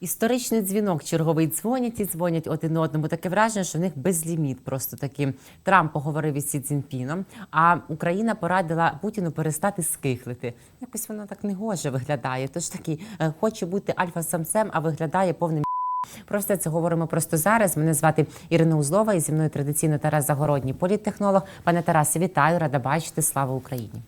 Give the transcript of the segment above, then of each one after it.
Історичний дзвінок, черговий дзвонять і дзвонять один одному. Таке враження, що в них безліміт. Просто таки Трамп поговорив із Сі Цзіньпіном, а Україна порадила Путіну перестати скихлити. Якось воно так негоже виглядає. Тож такий е, хоче бути альфа-самцем, а виглядає повним. Про все це говоримо просто зараз. Мене звати Ірина Узлова, і зі мною традиційно Тарас Загородній, політтехнолог. Пане Тарасе, вітаю, рада бачити. Слава Україні.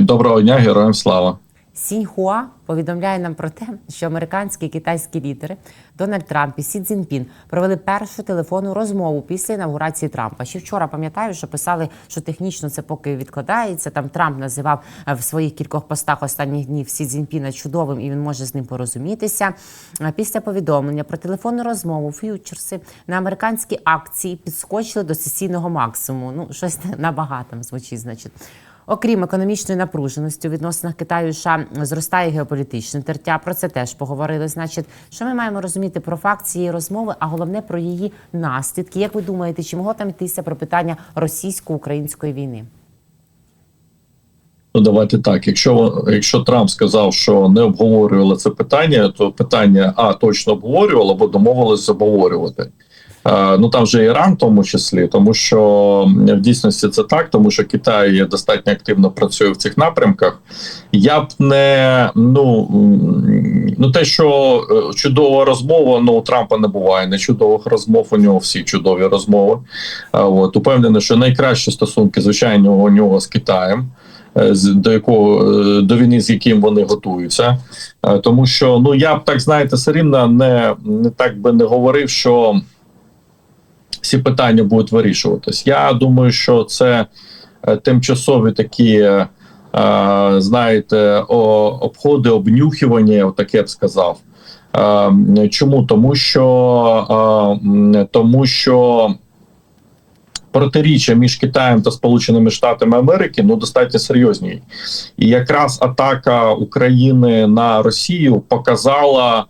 Доброго дня, героям слава. Сіньхуа повідомляє нам про те, що американські і китайські лідери Дональд Трамп і Сі Цзіньпін провели першу телефонну розмову після інаугурації Трампа. Ще вчора пам'ятаю, що писали, що технічно це поки відкладається. Там Трамп називав е, в своїх кількох постах останніх днів Сі Цзіньпіна чудовим, і він може з ним порозумітися. Після повідомлення про телефонну розмову ф'ючерси на американські акції підскочили до сесійного максимуму. Ну щось набагато звучить, значить. Окрім економічної напруженості у відносинах Китаю і США зростає геополітичне тертя. Про це теж поговорили. Значить, що ми маємо розуміти про факт цієї розмови, а головне про її наслідки. Як ви думаєте, чи могло там йтися про питання російсько-української війни? Ну, давайте так. Якщо якщо Трамп сказав, що не обговорювали це питання, то питання а точно обговорювали або домовилися обговорювати. Е, ну там вже Іран, в тому числі, тому що в дійсності це так, тому що Китай достатньо активно працює в цих напрямках. Я б не ну ну те, що е, чудова розмова, ну у Трампа не буває не чудових розмов. У нього всі чудові розмови. Е, от упевнений, що найкращі стосунки, звичайно, у нього з Китаєм. До якого до війни, з яким вони готуються, тому що ну я б так знаєте, все рівно не, не так би не говорив, що всі питання будуть вирішуватись. Я думаю, що це е, тимчасові такі, е, е, знаєте, обходи, обнюхування, таке я б сказав. Чому? Тому що тому що протиріччя між Китаєм та Сполученими Штатами Америки ну достатньо серйозні, і якраз атака України на Росію показала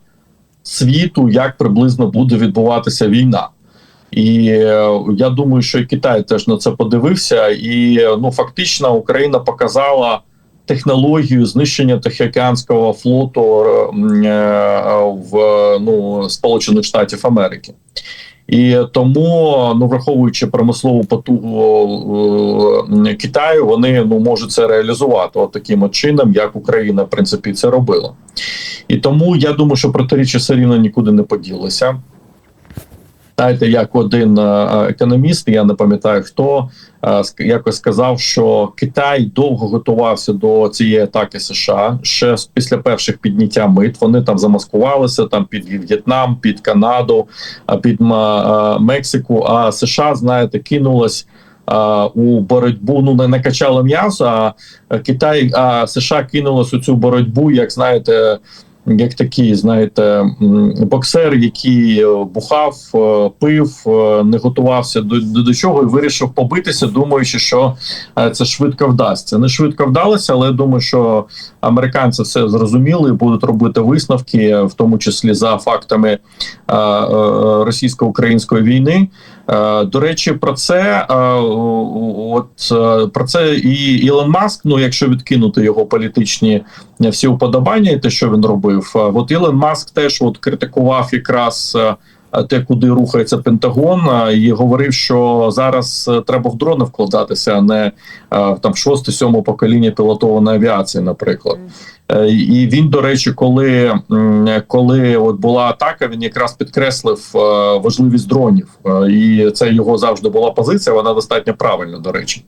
світу, як приблизно буде відбуватися війна. І е, я думаю, що і Китай теж на це подивився, і ну фактично Україна показала технологію знищення Тихоокеанського флоту е, е, в ну Сполучених Штатів Америки. І тому, ну враховуючи промислову потугу е, Китаю, вони ну можуть це реалізувати от таким от чином, як Україна в принципі це робила. І тому я думаю, що протиріччя все рівно нікуди не поділися. Знаєте, як один е, економіст, я не пам'ятаю хто е, якось сказав, що Китай довго готувався до цієї атаки США ще після перших підняття мит. Вони там замаскувалися там під В'єтнам, під Канаду, а під е, Мексику. А США, знаєте, кинулось. е, У боротьбу ну не накачало м'ясо, а е, Китай, а США кинулось у цю боротьбу, як знаєте, як такий, знаєте, боксер, який е, бухав, е, пив, е, не готувався до, до, до чого і вирішив побитися, думаючи, що це швидко вдасться. Не швидко вдалося, але я думаю, що американці все зрозуміли і будуть робити висновки, в тому числі за фактами російсько-української війни. Е, До речі, про це е, от е, про це і Ілон Маск. Ну, якщо відкинути його політичні всі уподобання, і те, що він робив, от Ілон Маск теж от критикував якраз. Те, куди рухається Пентагон, і говорив, що зараз треба в дрони вкладатися, а не там в шосте, сьоме покоління пілотованої авіації, наприклад. Е, І він, до речі, коли, коли от була атака, він якраз підкреслив е, важливість дронів, Е, і це його завжди була позиція. Вона достатньо правильна, до речі.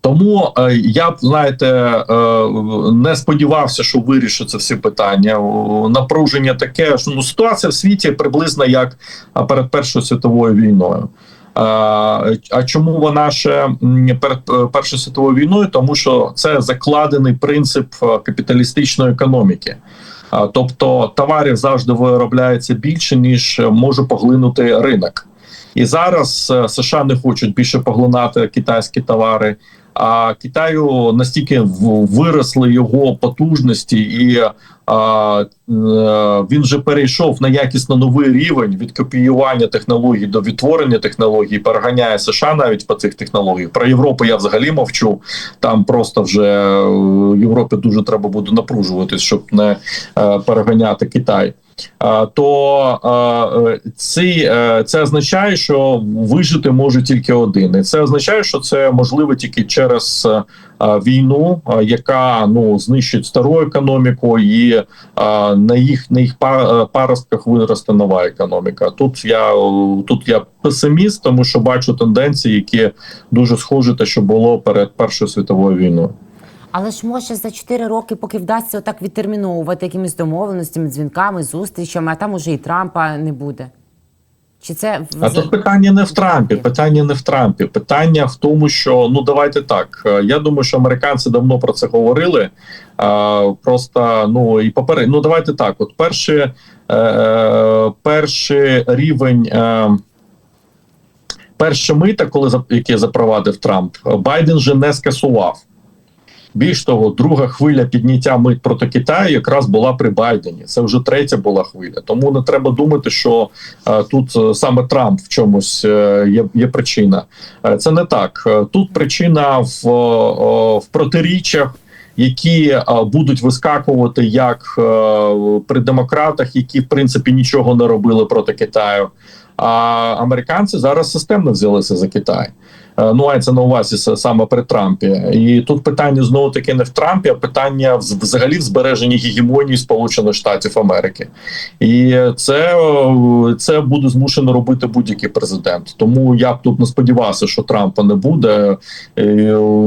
Тому я знаєте не сподівався, що вирішаться всі питання. Напруження таке що, ну, ситуація в світі приблизно як перед Першою світовою війною. А, чому вона ще перед е, Першою світовою війною? Тому що це закладений принцип е, капіталістичної економіки. Тобто товарів завжди виробляється більше ніж може поглинути ринок. І зараз е, США не хочуть більше поглинати китайські товари. А Китаю настільки виросли його потужності, і а, е, він вже перейшов на якісно новий рівень від копіювання технологій до відтворення технологій, переганяє США навіть по цих технологіях. Про Європу я взагалі мовчу. Там просто вже е, Європі дуже треба буде напружуватись, щоб не е, переганяти Китай. То е, ці, е, це означає, що вижити може тільки один, і це означає, що це можливо тільки через е, війну, яка ну знищить стару економіку, і на їх на їх па- паростках виросте нова економіка. Тут я тут я песиміст, тому що бачу тенденції, які дуже схожі те, що було перед першою світовою війною. Але ж може за 4 роки, поки вдасться отак відтерміновувати якимись домовленостями, дзвінками, зустрічами, а там уже і Трампа не буде. Чи це в- А тут питання не в Трампі. Питання не в Трампі. Питання в тому, що ну давайте так. е, Я думаю, що американці давно про це говорили. А, просто ну і поперед, ну давайте так. От перший, е, перший рівень. Е, Перше мита, коли яке запровадив Трамп, Байден же не скасував. Більш того, друга хвиля підняття мит проти Китаю якраз була при Байдені. Це вже третя була хвиля. Тому не треба думати, що е, тут е, саме Трамп в чомусь е, є, є причина. Е, це не так. Е, Тут причина в, е, в протиріччях. Які е, будуть вискакувати як е, при демократах, які в принципі нічого не робили проти Китаю. А американці зараз системно взялися за Китай. Е, Ну, мається на увазі саме при Трампі, і тут питання знову таки не в Трампі, а питання взагалі в збереженні гегемонії Сполучених Штатів Америки, і це, це буде змушено робити будь-який президент. Тому я б тут не сподівався, що Трампа не буде. Е,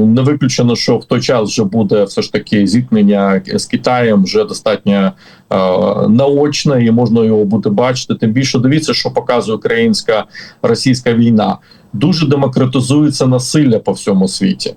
Не виключено, що в той час вже буде все ж таки зіткнення з Китаєм вже достатньо е, наочне, і можна його буде бачити. Тим більше дивіться, що показує українська російська війна. Дуже демократизується насилля по всьому світі.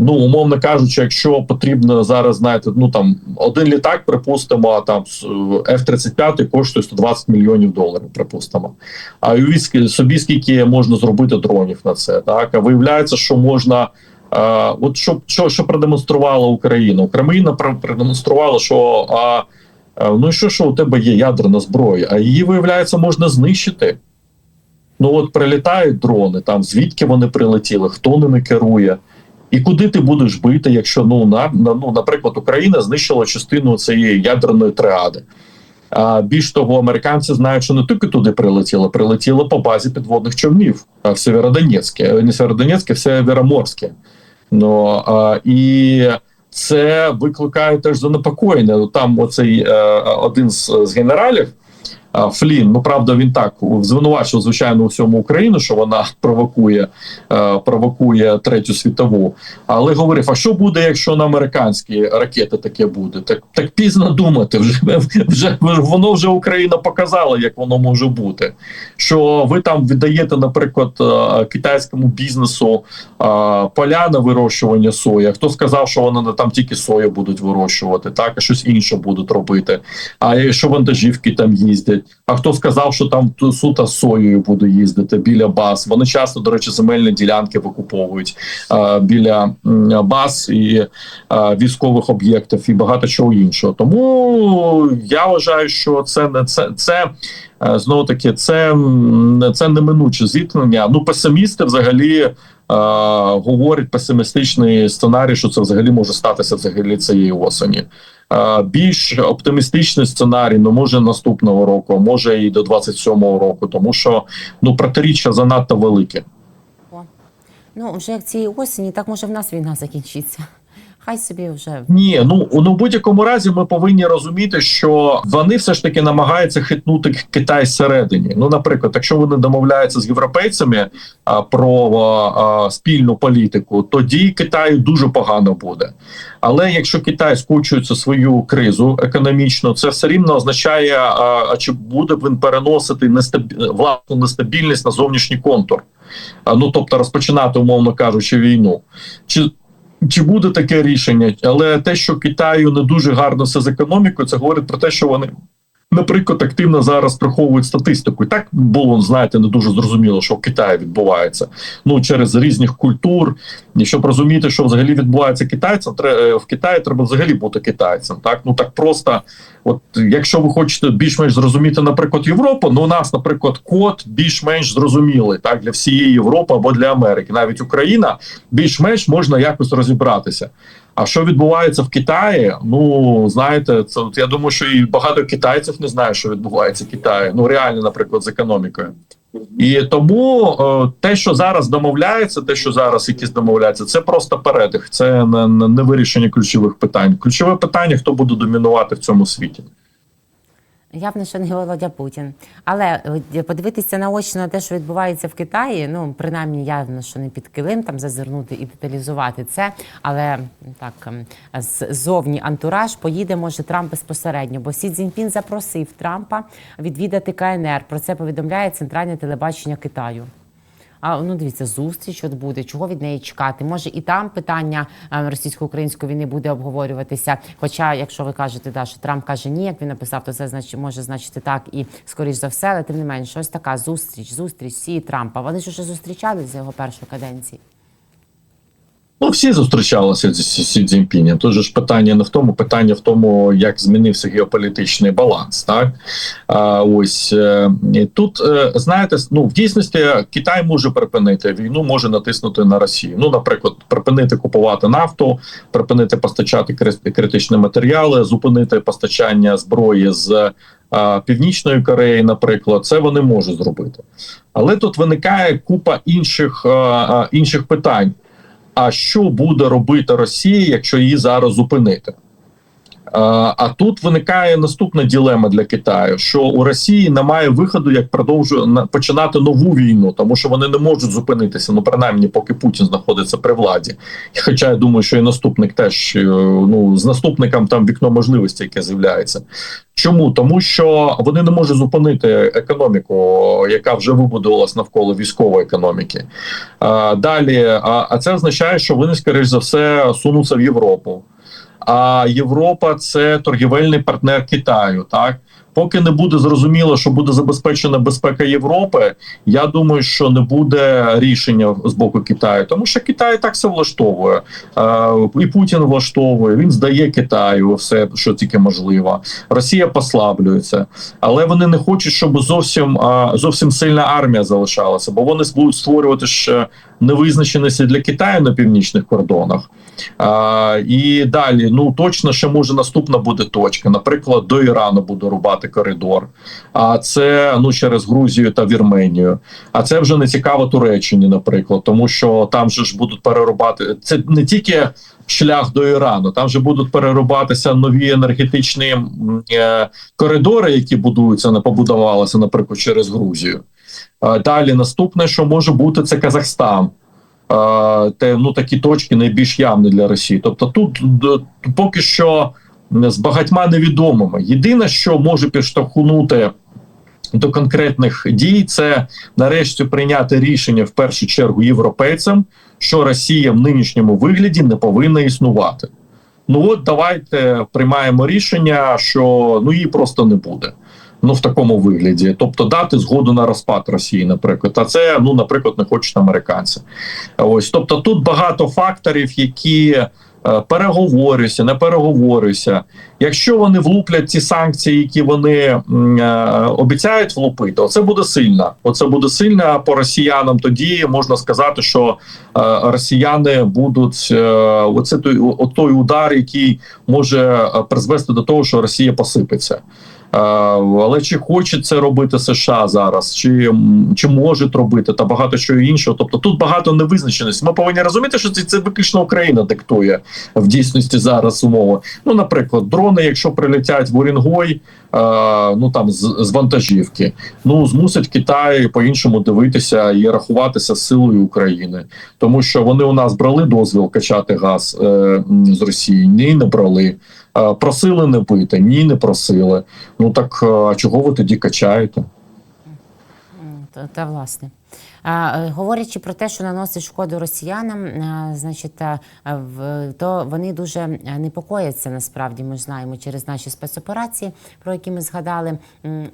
Ну, умовно кажучи, якщо потрібно зараз, знаєте, ну там один літак, припустимо, а там с- F-35 коштує 120 мільйонів доларів, припустимо. А уявіть собі, скільки можна зробити дронів на це. Так а виявляється, що можна. А, от що, що, що продемонструвала Україна? Україна пр- продемонструвала, що а, а, ну що, що у тебе є ядерна зброя, а її виявляється можна знищити. Ну от прилітають дрони, там звідки вони прилетіли, хто ними керує, і куди ти будеш бити, якщо ну на, на ну, наприклад, Україна знищила частину цієї ядерної триади. А більш того, американці знають, що не тільки туди прилетіло, прилетіло по базі підводних човнів а, в Сєвєродонецьке, не Сєвєродонецьке, в Сєвєроморське. Ну а, і це викликає теж занепокоєння. Там оцей е, один з, з генералів. Флін, ну правда, він так звинувачив звичайно у всьому Україну, що вона провокує, е, провокує третю світову. Але говорив: а що буде, якщо на американські ракети таке буде? Так так пізно думати. Вже вже воно вже Україна показала, як воно може бути. Що ви там віддаєте, наприклад, е, китайському бізнесу е, поля на вирощування сої. Хто сказав, що вони там тільки сою будуть вирощувати, так а щось інше будуть робити. А якщо вантажівки там їздять, а хто сказав, що там суто з соєю буде їздити біля баз? Вони часто, до речі, земельні ділянки викуповують е, біля баз і е, військових об'єктів і багато чого іншого. Тому я вважаю, що це не це це. е, Знову таки, це, це неминуче зіткнення. Ну, песимісти взагалі е, говорять песимістичний сценарій, що це взагалі може статися взагалі цієї осені. Більш оптимістичний сценарій, ну може наступного року, може і до 27-го року, тому що ну протиріччя занадто велике. Ну, вже як цієї осені, так може в нас війна закінчиться. Хай собі вже Ні, ну ну в будь-якому разі ми повинні розуміти, що вони все ж таки намагаються хитнути Китай всередині. Ну, наприклад, якщо вони домовляються з європейцями а, про а, спільну політику, тоді Китаю дуже погано буде. Але якщо Китай скочується свою кризу економічну, це все рівно означає, а, чи буде він переносити нестаб... власну нестабільність на зовнішній контур. А, ну тобто розпочинати, умовно кажучи, війну. Чи чи буде таке рішення? Але те, що Китаю не дуже гарно все з економікою, це говорить про те, що вони наприклад, активно зараз приховують статистику. І так було, знаєте, не дуже зрозуміло, що в Китаї відбувається. Ну через різних культур. І щоб розуміти, що взагалі відбувається китайцям, тре- в Китаї треба взагалі бути китайцем. Так ну так просто, от якщо ви хочете більш-менш зрозуміти, наприклад, Європу, ну у нас, наприклад, код більш-менш зрозумілий так для всієї Європи або для Америки. Навіть Україна більш-менш можна якось розібратися. А що відбувається в Китаї? Ну знаєте, це я думаю, що і багато китайців не знає, що відбувається в Китаї. Ну реально, наприклад, з економікою. І тому е, те, що зараз домовляється, те, що зараз якісь домовляються, це просто передих, це не, не вирішення ключових питань. Ключове питання: хто буде домінувати в цьому світі. Явно, що не Володя Путін. Але е, подивитися наочно на те, що відбувається в Китаї, ну принаймні явно, що не під килим там зазирнути і деталізувати це. Але так ем, ззовні антураж поїде може Трамп безпосередньо, бо Сі Цзіньпін запросив Трампа відвідати КНР. Про це повідомляє центральне телебачення Китаю. А ну дивіться, зустріч от буде. Чого від неї чекати? Може і там питання е, російсько-української війни буде обговорюватися. Хоча, якщо ви кажете, да, що Трамп каже ні, як він написав, то це значить може значити так і скоріш за все, але тим не менше, ось така зустріч, зустріч Сі Трампа. Вони ж уже зустрічалися за його першої каденції. Ну, всі зустрічалися з Сі- Цзіньпінем. Тут же ж питання не в тому, питання в тому, як змінився геополітичний баланс. Так а, ось е, тут е, знаєте, ну в дійсності Китай може припинити війну, може натиснути на Росію. Ну, наприклад, припинити купувати нафту, припинити постачати кри- критичні матеріали, зупинити постачання зброї з. а, Північної Кореї, наприклад, це вони можуть зробити, але тут виникає купа інших, інших питань. А що буде робити Росія, якщо її зараз зупинити? А, тут виникає наступна ділема для Китаю: що у Росії немає виходу, як продовжує на- починати нову війну, тому що вони не можуть зупинитися. Ну принаймні, поки Путін знаходиться при владі. Хоча я думаю, що і наступник теж е, ну з наступником там вікно можливості, яке з'являється. Чому тому, що вони не можуть зупинити економіку, яка вже вибудувалась навколо військової економіки. А, далі, а, а це означає, що вони, скоріш за все, сунуться в Європу. А Європа це торгівельний партнер Китаю. Так поки не буде зрозуміло, що буде забезпечена безпека Європи. Я думаю, що не буде рішення з боку Китаю, тому що Китай так все влаштовує, і Путін влаштовує. Він здає Китаю все, що тільки можливо. Росія послаблюється, але вони не хочуть, щоб зовсім зовсім сильна армія залишалася, бо вони будуть створювати ще невизначеності для Китаю на північних кордонах. А, і далі, ну точно ще може наступна буде точка. Наприклад, до Ірану буде рубати коридор. А це ну через Грузію та Вірменію. А це вже не цікаво Туреччині, наприклад, тому що там же ж будуть перерубати це не тільки. Шлях до Ірану там же будуть перерубатися нові енергетичні е, коридори, які будуються, не побудувалися, наприклад, через Грузію. Е, Далі наступне, що може бути, це Казахстан. Е, Те ну такі точки найбільш явні для Росії. Тобто, тут поки що з багатьма невідомими. Єдине, що може підштовхнути до конкретних дій, це нарешті прийняти рішення в першу чергу європейцям, що Росія в нинішньому вигляді не повинна існувати. Ну от давайте приймаємо рішення, що ну її просто не буде. Ну в такому вигляді, тобто дати згоду на розпад Росії, наприклад, а це ну, наприклад, не хочуть американці. Ось тобто, тут багато факторів, які е, переговорюються, не переговорюються. Якщо вони влуплять ці санкції, які вони е, обіцяють влупити, оце буде сильно. Оце буде сильно по росіянам. Тоді можна сказати, що е, росіяни будуть оце той, о- той удар, який може призвести до того, що Росія посипеться. Е, Але чи хоче це робити США зараз, чи, чи можуть робити та багато чого іншого. Тобто тут багато невизначеності. Ми повинні розуміти, що це, це виключно Україна диктує в дійсності зараз умови. Ну, наприклад, дрони, якщо прилетять в Орінгой, ну там з, з вантажівки, ну змусить Китай по-іншому дивитися і рахуватися силою України, тому що вони у нас брали дозвіл качати газ е, з Росії. Ні, не брали. Е, Просили не бити, ні, не просили. Ну так е, а чого ви тоді качаєте? Та, та власне. Е, говорячи про те, що наносить шкоду росіянам, е, значить, е, то вони дуже непокояться насправді. Ми знаємо через наші спецоперації, про які ми згадали.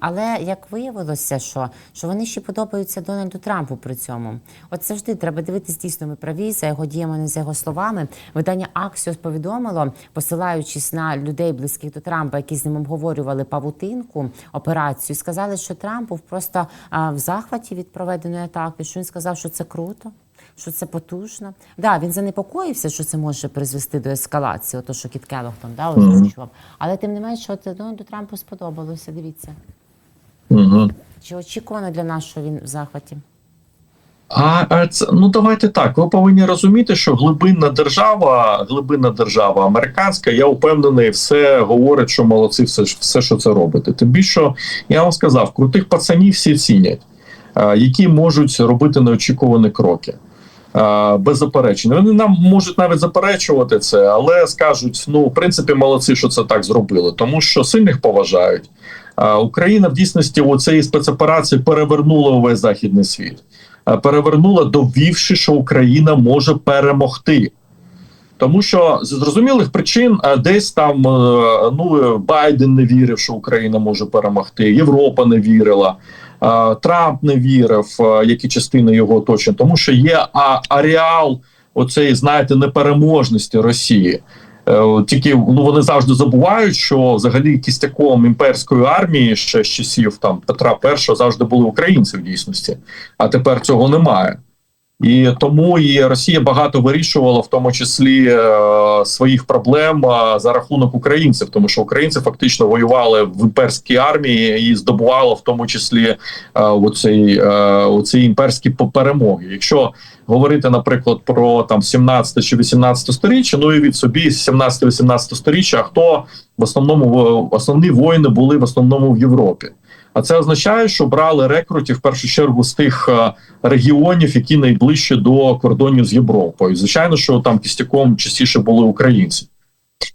Але як виявилося, що, що вони ще подобаються Дональду Трампу при цьому. От завжди треба дивитись дійсно ми праві за його діями, не за його словами. Видання Аксіос повідомило, посилаючись на людей близьких до Трампа, які з ним обговорювали павутинку операцію, сказали, що Трамп був просто в захваті від проведеної атаки. Що він сказав, що це круто. Що це потужно? Да, він занепокоївся, що це може призвести до ескалації, ото що Кіт Келлог там да, озвучував. Але тим не менше, от Дональду Трампу сподобалося. Дивіться, Угу. чи очікувано для нас, що він в захваті? А, а це ну давайте так. Ви повинні розуміти, що глибинна держава, глибинна держава американська, я впевнений, все говорить, що молодці, все, все що це робите. Тим більше я вам сказав, крутих пацанів всі цінять, які можуть робити неочікувані кроки. А, Без заперечень. Вони нам можуть навіть заперечувати це, але скажуть: ну, в принципі, молодці, що це так зробили, тому що сильних поважають. Україна в дійсності у цієї спецоперації перевернула увесь західний світ. Е, перевернула, довівши, що Україна може перемогти. Тому що з зрозумілих причин е, десь там е, ну Байден не вірив, що Україна може перемогти, Європа не вірила, е, Трамп не вірив, які частини його оточення, тому що є ареал оцей, знаєте, непереможності Росії. Е, Тільки ну вони завжди забувають, що взагалі кістяком імперської армії ще з часів там Петра І завжди були українці в дійсності, а тепер цього немає. І тому і Росія багато вирішувала, в тому числі е, своїх проблем за рахунок українців, тому що українці фактично воювали в імперській армії і здобували в тому числі е, оцей, е, оці імперські перемоги. Якщо говорити, наприклад, про там 17 чи 18 сторіччя, ну і від собі 17-18 сторіччя, а хто в основному в- основні воїни були в основному в Європі. А це означає, що брали рекрутів в першу чергу з тих е, регіонів, які найближче до кордонів з Європою. Звичайно, що там кістяком частіше були українці.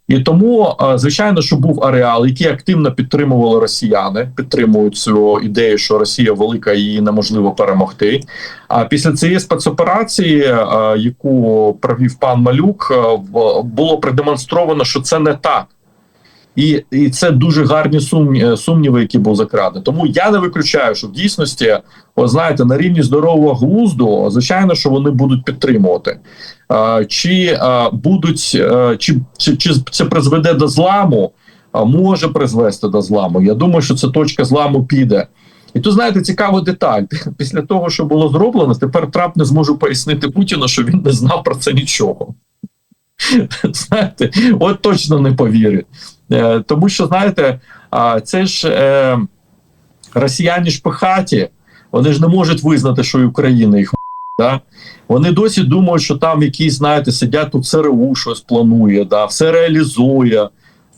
І тому, е, звичайно, що був ареал, який активно підтримували росіяни, підтримують цю ідею, що Росія велика і її неможливо перемогти. А після цієї спецоперації, е, яку провів пан Малюк, було продемонстровано, що це не так. І, і це дуже гарні сумні, сумніви, які був закрадені. Тому я не виключаю, що в дійсності, ви знаєте, на рівні здорового глузду, звичайно, що вони будуть підтримувати. А, чи а, будуть, а, чи, чи, чи це призведе до зламу, а, може призвести до зламу. Я думаю, що це точка зламу піде. І тут, знаєте, цікава деталь. Після того, що було зроблено, тепер Трамп не зможе пояснити Путіну, що він не знав про це нічого. Знаєте, от точно не повірить. Е, Тому що, знаєте, це ж е, росіяни ж пихаті, вони ж не можуть визнати, що і Україна їх да? Вони досі думають, що там якісь, знаєте, сидять тут ЦРУ щось планує, да, все реалізує.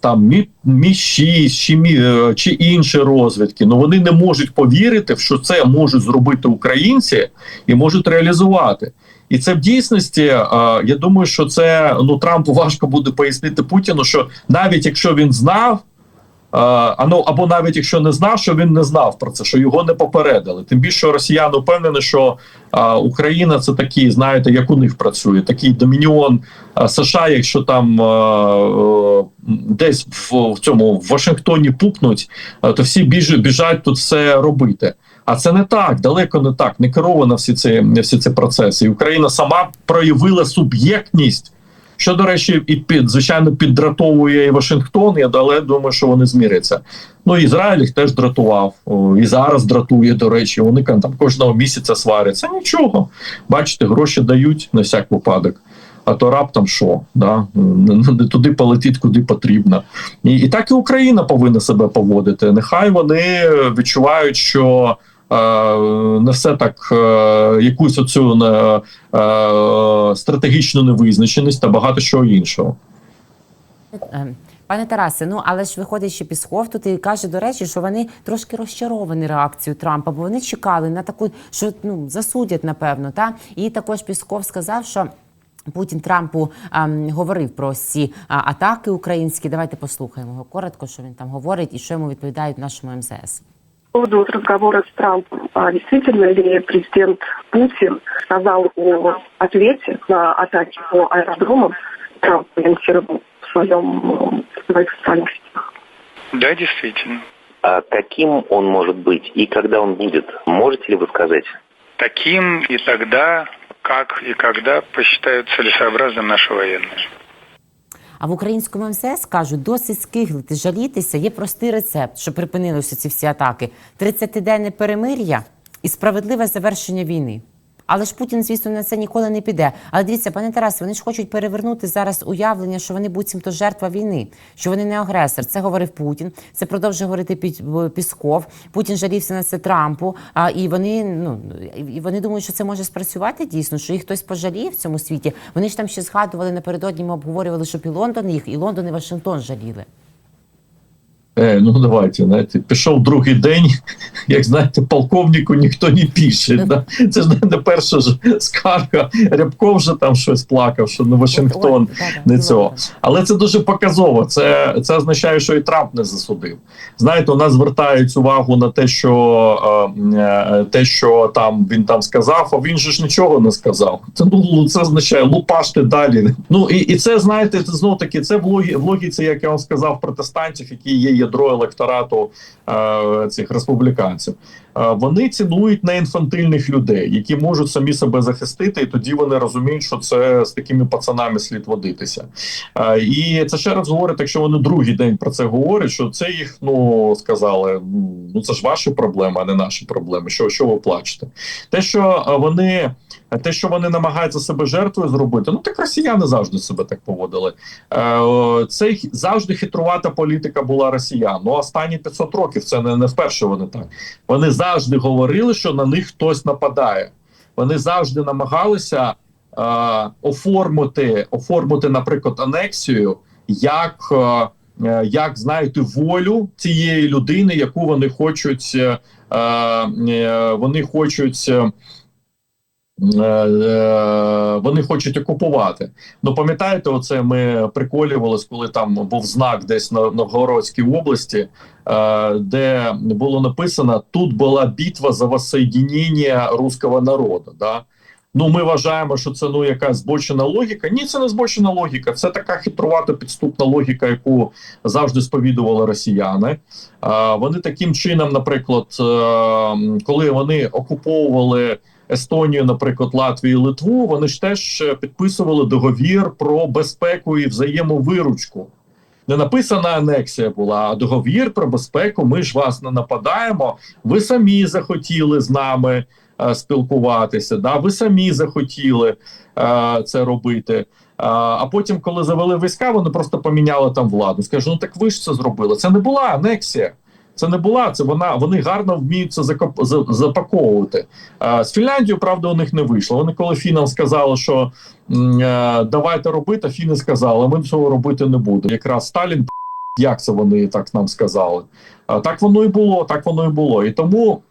Там мі, мі 6 чи, мі, е, чи інші розвідки, ну вони не можуть повірити, що це можуть зробити українці і можуть реалізувати. І це в дійсності, е, я думаю, що це ну Трампу важко буде пояснити Путіну, що навіть якщо він знав, е, а ну або навіть якщо не знав, що він не знав про це, що його не попередили. Тим більше росіяни впевнені, що е, Україна це такий, знаєте, як у них працює, такий домініон е, США, якщо там е, десь в, в цьому в Вашингтоні пукнуть, е, то всі біж, біжать тут все робити. А це не так, далеко не так, не керовано всі ці всі ці процеси. І Україна сама проявила суб'єктність, що, до речі, і під звичайно піддратовує і Вашингтон. Я але думаю, що вони зміряться. Ну Ізраїль їх теж дратував, і зараз дратує. До речі, вони там кожного місяця сваряться. Нічого, бачите, гроші дають на всяк випадок. А то раптом що, да? не, не туди полетить, куди потрібно. І, і так і Україна повинна себе поводити. Нехай вони відчувають, що е, не все так е, якусь оцю е, е, стратегічну невизначеність та багато чого іншого. Пане Тарасе, ну але ж виходить ще Пісков тут і каже, до речі, що вони трошки розчаровані реакцією Трампа, бо вони чекали на таку, що ну засудять, напевно. Та і також Пісков сказав, що. Путін Трампу ем, говорив про ці а, атаки українські. Давайте послухаємо його коротко, що він там говорить і що йому відповідають в нашому МЗС. По поводу вот разговора с Трампом, а действительно ли президент Путин сказал о ответе на атаки по аэродромам, Трамп комментировал в своем э, в своих социальных сетях? Да, действительно. А каким он может быть и когда он будет? Можете ли вы сказать? Таким и тогда, как и когда посчитают целесообразным наши военные. А в українському МСС кажуть, досить скиглити, жалітися. Є простий рецепт, що припинилися ці всі атаки: 30-денне перемир'я і справедливе завершення війни. Але ж Путін, звісно, на це ніколи не піде. Але дивіться, пане Тарасе, вони ж хочуть перевернути зараз уявлення, що вони буцімто жертва війни, що вони не агресор. Це говорив Путін. Це продовжує говорити Пі- Пісков. Путін жалівся на це Трампу. А і вони ну і вони думають, що це може спрацювати дійсно, що їх хтось пожаліє в цьому світі. Вони ж там ще згадували напередодні. Ми обговорювали, щоб і Лондон їх, і Лондон, і Вашингтон жаліли. Е, ну давайте, знаєте, пішов другий день, як знаєте, полковнику ніхто не пише. Да? Це ж не перша ж скарга. Рябков вже там щось плакав, що не Вашингтон. Не цього. Але це дуже показово. Це, це означає, що і Трамп не засудив. Знаєте, у нас звертають увагу на те, що е, е, те, що там він там сказав, а він же ж нічого не сказав. Це ну це означає лупаште далі. Ну і, і це знаєте, це знов таки це в логі в логіці, як я вам сказав, протестантів, які є ядро електорату е, цих республіканців. Е, вони цінують неінфантильних людей, які можуть самі себе захистити, і тоді вони розуміють, що це з такими пацанами слід водитися. Е, І це ще раз говорить, якщо вони другий день про це говорять, що це їх ну сказали. Ну це ж ваші проблеми, а не наші проблеми. Що, що ви плачете? Те, що е, вони. Те, що вони намагаються себе жертвою зробити, ну так росіяни завжди себе так поводили. Е, це завжди хитрувата політика була росіян. Ну останні 500 років це не, не вперше вони так. Вони завжди говорили, що на них хтось нападає. Вони завжди намагалися е, оформити, оформити, наприклад, анексію як, е, е, як знаєте, волю цієї людини, яку вони хочуть, е, е, вони хочуть. Е, е, Вони хочуть окупувати. Ну пам'ятаєте, оце ми приколювалися, коли там був знак десь на Новгородській області, е, де було написано: тут була битва за воссоєдінення руського народу. Да? Ну, ми вважаємо, що це ну якась збочена логіка. Ні, це не збочена логіка. Це така хитрувата підступна логіка, яку завжди сповідували росіяни. Вони таким чином, наприклад, коли вони окуповували Естонію, наприклад, Латвію, Литву, вони ж теж е, підписували договір про безпеку і взаємовиручку. Не написана анексія була, а договір про безпеку. Ми ж вас не нападаємо. Ви самі захотіли з нами е, спілкуватися. Да, ви самі захотіли е, це робити. А, а потім, коли завели війська, вони просто поміняли там владу. Скажу, ну так ви ж це зробили. Це не була анексія. Це не була. Це вона. Вони гарно вміють це закоп, запаковувати. З Фінляндією, правда, у них не вийшло. Вони коли фінам сказали, що е, давайте робити, фіни сказали, ми цього робити не будемо. Якраз Сталін як це вони так нам сказали. Так воно і було, так воно і було. І тому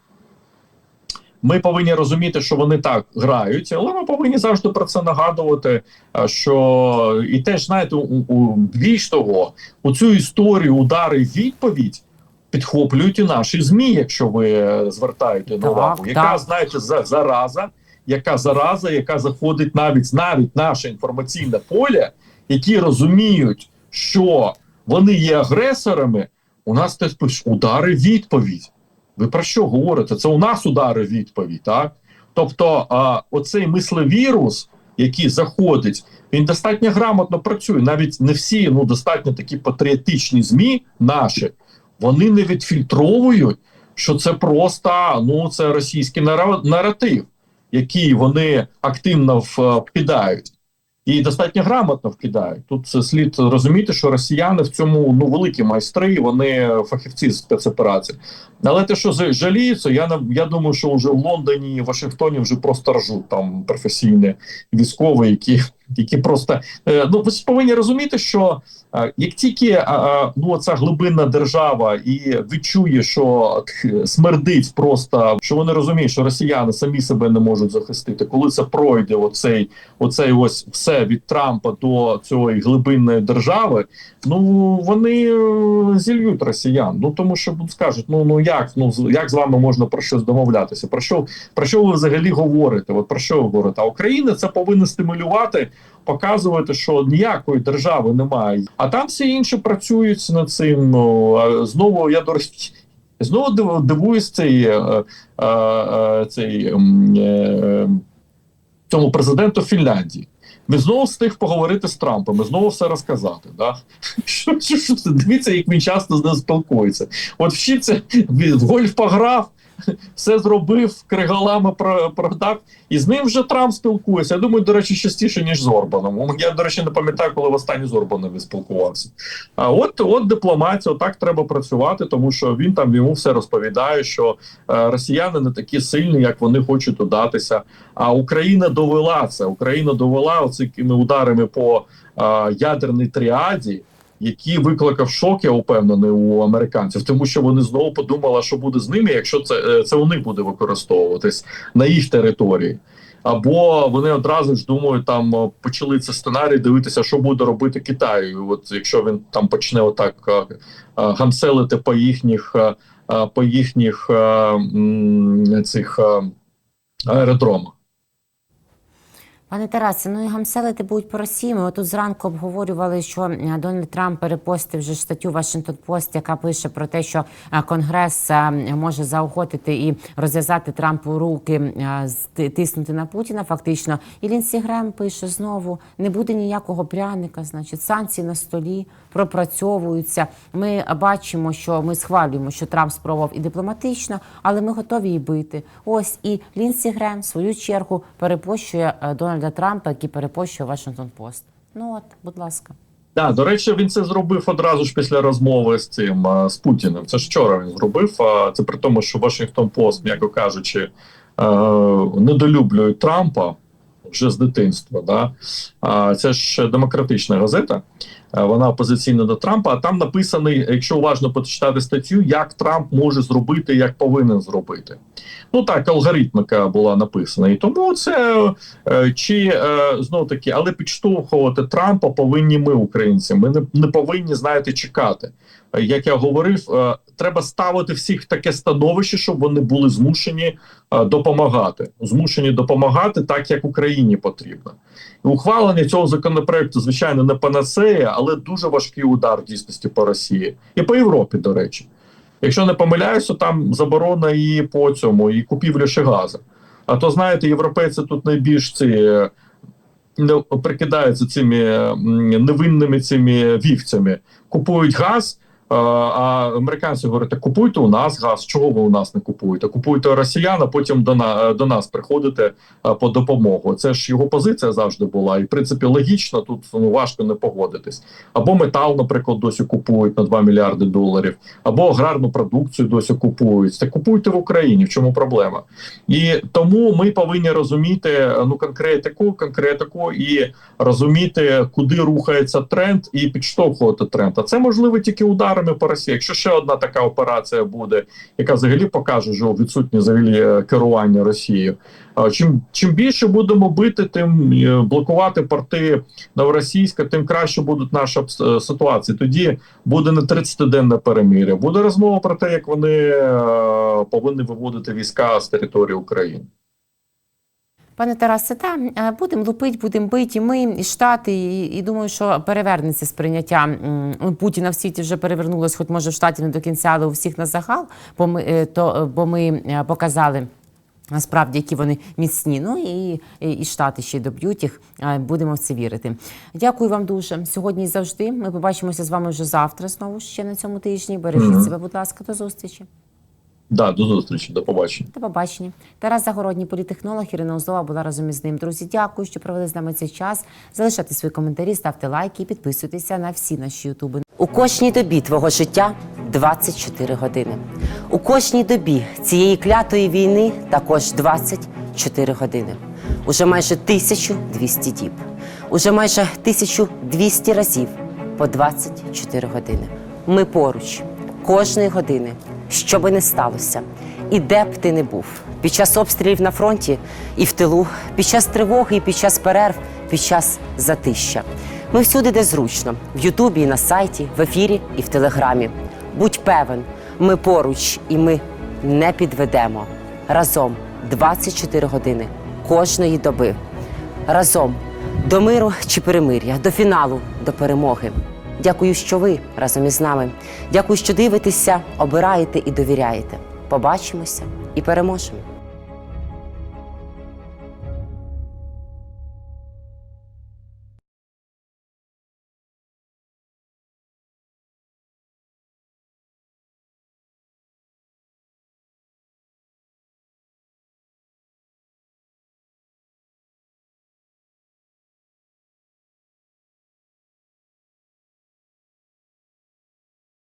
ми повинні розуміти, що вони так грають, але ми повинні завжди про це нагадувати. Що і теж знаєте, у, у більш того, у цю історію удари відповідь підхоплюють і наші змі, якщо ви звертаєте на увагу, яка так. знаєте за зараза, яка зараза, яка заходить навіть навіть наше інформаційне поле, які розуміють, що вони є агресорами. У нас теж удари відповідь. Ви про що говорите? Це у нас удари відповідь, так? Тобто, а, оцей мислевірус, який заходить, він достатньо грамотно працює. Навіть не всі ну достатньо такі патріотичні змі наші, вони не відфільтровують, що це просто ну це російський нара- наратив, який вони активно вкидають. І достатньо грамотно вкидають. Тут слід розуміти, що росіяни в цьому ну великі майстри, вони фахівці з спецоперацій. Але те, що жаліються, я я думаю, що вже в Лондоні Вашингтоні вже просто ржуть там професійні військові, які які просто е, ну ви повинні розуміти, що е, як тільки е, ну ця глибинна держава і відчує, що смердить просто, що вони розуміють, що росіяни самі себе не можуть захистити, коли це пройде, оцей, оцей ось все від Трампа до цієї глибинної держави, ну вони зільють росіян. Ну тому що скажуть, ну ну як ну як з вами можна про щось домовлятися? Про що про що ви взагалі говорите? От про що ви говорите? А Україна це повинна стимулювати, показувати, що ніякої держави немає. А там всі інші працюють над цим. Ну знову я до речі, знову дивуюсь цей, е, е, е, цей цьому президенту Фінляндії. Він знову встиг поговорити з Трампом, і знову все розказати. Да? Що, що, що, дивіться, як він часто з ним спілкується. От вчиться, в гольф пограв, все зробив, криголами про- продав, і з ним вже Трамп спілкується. Я думаю, до речі, частіше, ніж з Орбаном. Я, до речі, не пам'ятаю, коли востаннє з Орбаном спілкувався. А от, от дипломатія, так треба працювати, тому що він там йому все розповідає, що е, росіяни не такі сильні, як вони хочуть удатися. А Україна довела це. Україна довела оцими ударами по е, ядерній тріаді. Який викликав шок, я упевнений у американців, тому що вони знову подумали, що буде з ними, якщо це, е, це у них буде використовуватись на їх території. Або вони одразу ж думаю, там е, почали це сценарій дивитися, що буде робити Китай. От якщо він там почне отак е, гамселити по їхніх по їхніх цих аеродромах. Пане Тарасе, ну і гамселити будуть по Росії. Ми тут зранку обговорювали, що е, Дональд Трамп перепостив вже статтю Вашингтон Пост, яка пише про те, що е, Конгрес е, може заохотити і розв'язати Трампу руки, тиснути на Путіна. Фактично, і Лінсі Грем пише знову: не буде ніякого пряника, значить, санкції на столі пропрацьовуються. Ми бачимо, що ми схвалюємо, що Трамп спробував і дипломатично, але ми готові і бити. Ось і Лінсі Грем в свою чергу перепощує е, Дональда Трампа, який перепощує Вашингтон Пост. Ну от, будь ласка. Да, до речі, він це зробив одразу ж після розмови з цим з Путіним. Це ж вчора він зробив. А це при тому, що Вашингтон Пост, м'яко кажучи, е, недолюблює Трампа вже з дитинства. Да? А це ж демократична газета. Вона опозиційна до Трампа. А там написаний, якщо уважно почитати статтю, як Трамп може зробити, як повинен зробити. Ну так, алгоритмика була написана. І тому це е, чи е, знов таки, але підштовхувати Трампа повинні ми, українці. Ми не, не повинні, знаєте, чекати. Як я говорив, е, треба ставити всіх в таке становище, щоб вони були змушені е, допомагати. Змушені допомагати так, як Україні потрібно. І ухвалення цього законопроекту, звичайно, не панацея, але дуже важкий удар в дійсності по Росії і по Європі, до речі. Якщо не помиляюся, там заборона і по цьому, і купівля ще газу. А то знаєте, європейці тут найбільш ці е, не прикидаються цими невинними цими вівцями, купують газ. Е, А американці говорять, купуйте у нас газ. Чого ви у нас не купуєте? Купуйте росіян, а потім до на до нас приходите е, по допомогу. Це ж його позиція завжди була, і в принципі логічно тут ну, важко не погодитись. Або метал, наприклад, досі купують на 2 мільярди доларів, або аграрну продукцію досі купують. Так купуйте в Україні. В чому проблема? І тому ми повинні розуміти е, ну конкретику, конкретику і розуміти, куди рухається тренд, і підштовхувати тренд. А це можливо тільки ударами по Росії. Якщо ще одна така операція буде, яка взагалі покаже, що відсутнє взагалі е, керування Росією. А Чим чим більше будемо бити, тим е, блокувати порти новоросійська, тим краще будуть е, ситуації. Тоді буде не 30-денне перемир'я, буде розмова про те, як вони е, повинні виводити війська з території України. Пане Тарасе, та е, будемо лупити, будемо биті. Ми і Штати, і, і думаю, що перевернеться сприйняття Путіна в світі вже перевернулось, хоч може в штаті не до кінця, але у всіх на загал, бо ми е, то е, бо ми показали. Насправді, які вони міцні. Ну і, і, і штати ще доб'ють їх. Будемо в це вірити. Дякую вам дуже сьогодні і завжди. Ми побачимося з вами вже завтра. Знову ще на цьому тижні. Бережіть Мгм. себе, будь ласка, до зустрічі. Да, до зустрічі, до побачення. До побачення. Тарас Загородній політехнолог Ірина Озлова була разом із ним. Друзі, дякую, що провели з нами цей час. Залишайте свої коментарі, ставте лайки і підписуйтеся на всі наші ютуби. У кожній добі твого життя 24 години. У кожній добі цієї клятої війни також 24 години. Уже майже 1200 діб. уже майже 1200 разів по 24 години. Ми поруч кожної години, що би не сталося, і де б ти не був. Під час обстрілів на фронті і в тилу, під час тривоги і під час перерв, під час затища. Ми всюди, де зручно, в Ютубі, і на сайті, в ефірі і в Телеграмі. Будь певен, ми поруч і ми не підведемо. Разом 24 години кожної доби. Разом до миру чи перемир'я, до фіналу, до перемоги. Дякую, що ви разом із нами. Дякую, що дивитеся, обираєте і довіряєте. Побачимося і переможемо.